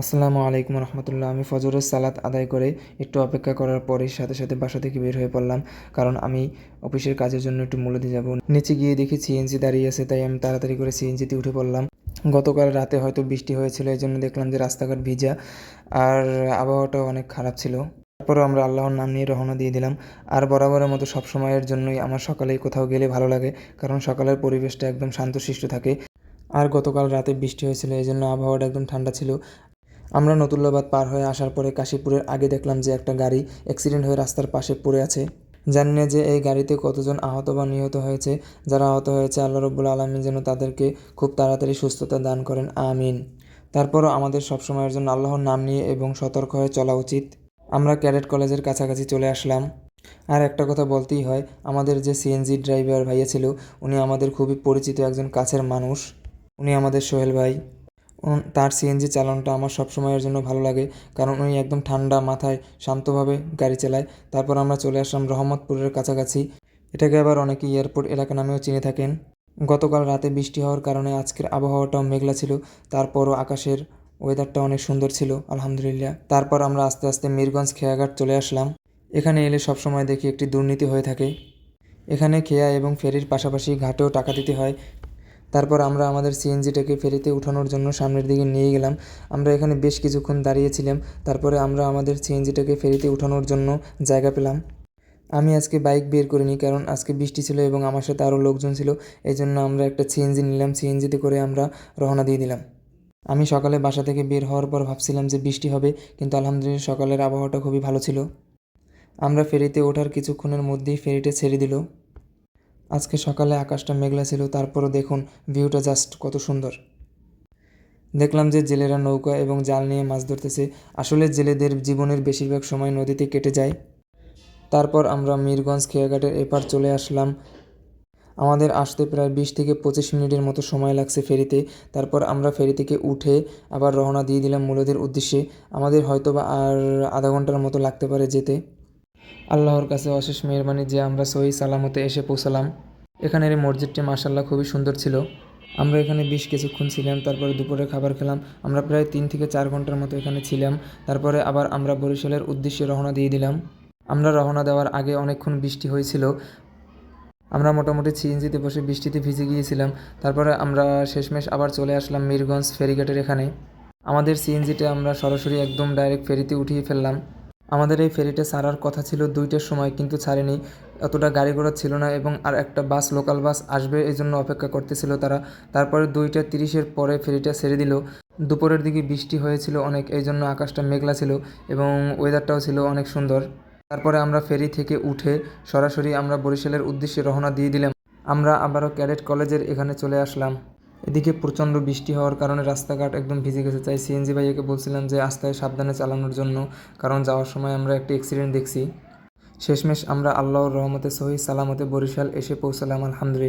আসসালামু আলাইকুম রহমতুল্লাহ। আমি ফজরের সালাত আদায় করে একটু অপেক্ষা করার পরে সাথে সাথে বাসা থেকে বের হয়ে পড়লাম। কারণ আমি অফিসের কাজের জন্য একটু মূল্য দিয়ে যাব। নিচে গিয়ে দেখি সিএনজি দাঁড়িয়ে আছে, তাই আমি তাড়াতাড়ি করে সিএনজিতে উঠে পড়লাম। গতকাল রাতে হয়তো বৃষ্টি হয়েছিল এই জন্য দেখলাম যে রাস্তাঘাট ভিজা আর আবহাওয়াটাও অনেক খারাপ ছিল। তারপরও আমরা আল্লাহর নাম নিয়ে রওনা দিয়ে দিলাম। আর বরাবরের মতো সব সময়ের জন্যই আমার সকালে কোথাও গেলে ভালো লাগে, কারণ সকালের পরিবেশটা একদম শান্তশিষ্ট থাকে। আর গতকাল রাতে বৃষ্টি হয়েছিল এই জন্য আবহাওয়াটা একদম ঠান্ডা ছিল। আমরা নতুল্লাবাদ পার হয়ে আসার পরে কাশীপুরের আগে দেখলাম যে একটা গাড়ি অ্যাক্সিডেন্ট হয়ে রাস্তার পাশে পড়ে আছে। জানি না যে এই গাড়িতে কতজন আহত বা নিহত হয়েছে। যারা আহত হয়েছে, আল্লাহ রব্বুল আলমিন যেন তাদেরকে খুব তাড়াতাড়ি সুস্থতা দান করেন, আমিন। তারপরও আমাদের সবসময়ের জন্য আল্লাহর নাম নিয়ে এবং সতর্ক হয়ে চলা উচিত। আমরা ক্যাডেট কলেজের কাছাকাছি চলে আসলাম। আর একটা কথা বলতেই হয়, আমাদের যে সিএনজি ড্রাইভার ভাইয়া ছিল, উনি আমাদের খুবই পরিচিত একজন কাছের মানুষ। উনি আমাদের সোহেল ভাই। তার সিএনজি চালানোটা আমার সবসময়ের জন্য ভালো লাগে। কারণ উনি একদম ঠান্ডা মাথায় শান্তভাবে গাড়ি চালায়। তারপর আমরা চলে আসলাম রহমতপুরের কাছাকাছি। এটাকে আবার অনেকে এয়ারপোর্ট এলাকা নামেও চিনে থাকেন। গতকাল রাতে বৃষ্টি হওয়ার কারণে আজকের আবহাওয়াটাও মেঘলা ছিল। তারপরও আকাশের ওয়েদারটা অনেক সুন্দর ছিল, আলহামদুলিল্লাহ। তারপর আমরা আস্তে আস্তে মিরগঞ্জ খেয়াঘাট চলে আসলাম। এখানে এলে সবসময় দেখি একটি দুর্নীতি হয়ে থাকে। এখানে খেয়া এবং ফেরির পাশাপাশি ঘাটেও টাকা দিতে হয়। তারপর আমরা আমাদের সিএনজিটাকে ফেরিতে উঠানোর জন্য সামনের দিকে নিয়ে গেলাম। আমরা এখানে বেশ কিছুক্ষণ দাঁড়িয়েছিলাম। তারপরে আমরা আমাদের সিএনজিটাকে ফেরিতে উঠানোর জন্য জায়গা পেলাম। আমি আজকে বাইক বের করিনি, কারণ আজকে বৃষ্টি ছিল এবং আমার সাথে আরও লোকজন ছিল। এই জন্য আমরা একটা সিএনজি নিলাম। সিএনজিতে করে আমরা রওনা দিয়ে দিলাম। আমি সকালে বাসা থেকে বের হওয়ার পর ভাবছিলাম যে বৃষ্টি হবে, কিন্তু আলহামদুলিল্লাহ সকালের আবহাওয়াটা খুবই ভালো ছিল। আমরা ফেরিতে ওঠার কিছুক্ষণের মধ্যেই ফেরিটা ছেড়ে দিল। আজকে সকালে আকাশটা মেঘলা ছিল, তারপরও দেখুন ভিউটা জাস্ট কত সুন্দর। দেখলাম যে জেলেরা নৌকা এবং জাল নিয়ে মাছ ধরতেছে। আসলে জেলেদের জীবনের বেশিরভাগ সময় নদীতে কেটে যায়। তারপর আমরা মিরগঞ্জ খেয়াঘাটের এপার চলে আসলাম। আমাদের আসতে প্রায় বিশ থেকে পঁচিশ মিনিটের মতো সময় লাগছে ফেরিতে। তারপর আমরা ফেরি থেকে উঠে আবার রওনা দিয়ে দিলাম মূলদের উদ্দেশ্যে। আমাদের হয়তো বা আর আধা ঘণ্টার মতো লাগতে পারে যেতে। আল্লাহর কাছে অশেষ মেহরবানি যে আমরা সহি সালামতে এসে পৌঁছালাম। এখানের এই মসজিদটি মাসাল্লাহ খুবই সুন্দর ছিল। আমরা এখানে বেশ কিছুক্ষণ ছিলাম, তারপরে দুপুরে খাবার খেলাম। আমরা প্রায় তিন থেকে চার ঘণ্টার মতো এখানে ছিলাম। তারপরে আবার আমরা বরিশালের উদ্দেশ্যে রওনা দিয়ে দিলাম। আমরা রওনা দেওয়ার আগে অনেকক্ষণ বৃষ্টি হয়েছিল। আমরা মোটামুটি সিএনজিতে বসে বৃষ্টিতে ভিজে গিয়েছিলাম। তারপরে আমরা শেষমেশ আবার চলে আসলাম মিরগঞ্জ ফেরিঘাটের এখানে। আমাদের সিএনজিতে আমরা সরাসরি একদম ডাইরেক্ট ফেরিতে উঠিয়ে ফেললাম। আমাদের এই ফেরিটা ছাড়ার কথা ছিল দুইটার সময়, কিন্তু ছাড়েনি। অতটা গাড়ি ঘোড়া ছিল না এবং আর একটা বাস, লোকাল বাস আসবে এই জন্য অপেক্ষা করতেছিল তারা। তারপরে দুইটা তিরিশের পরে ফেরিটা ছেড়ে দিল। দুপুরের দিকে বৃষ্টি হয়েছিল অনেক এই জন্য আকাশটা মেঘলা ছিল এবং ওয়েদারটাও ছিল অনেক সুন্দর। তারপরে আমরা ফেরি থেকে উঠে সরাসরি আমরা বরিশালের উদ্দেশ্যে রওনা দিয়ে দিলাম। আমরা আবারও ক্যাডেট কলেজের এখানে চলে আসলাম। এদিকে প্রচণ্ড বৃষ্টি হওয়ার কারণে রাস্তাঘাট একদম ভিজে গেছে। তাই সিএনজি ভাইয়াকে বলছিলাম যে আস্তায় সাবধানে চালানোর জন্য, কারণ যাওয়ার সময় আমরা একটি অ্যাক্সিডেন্ট দেখছি। শেষমেশ আমরা আল্লাহর রহমতে সহি সালামতে বরিশাল এসে পৌঁছালাম, আলহামদুলিল্লাহ।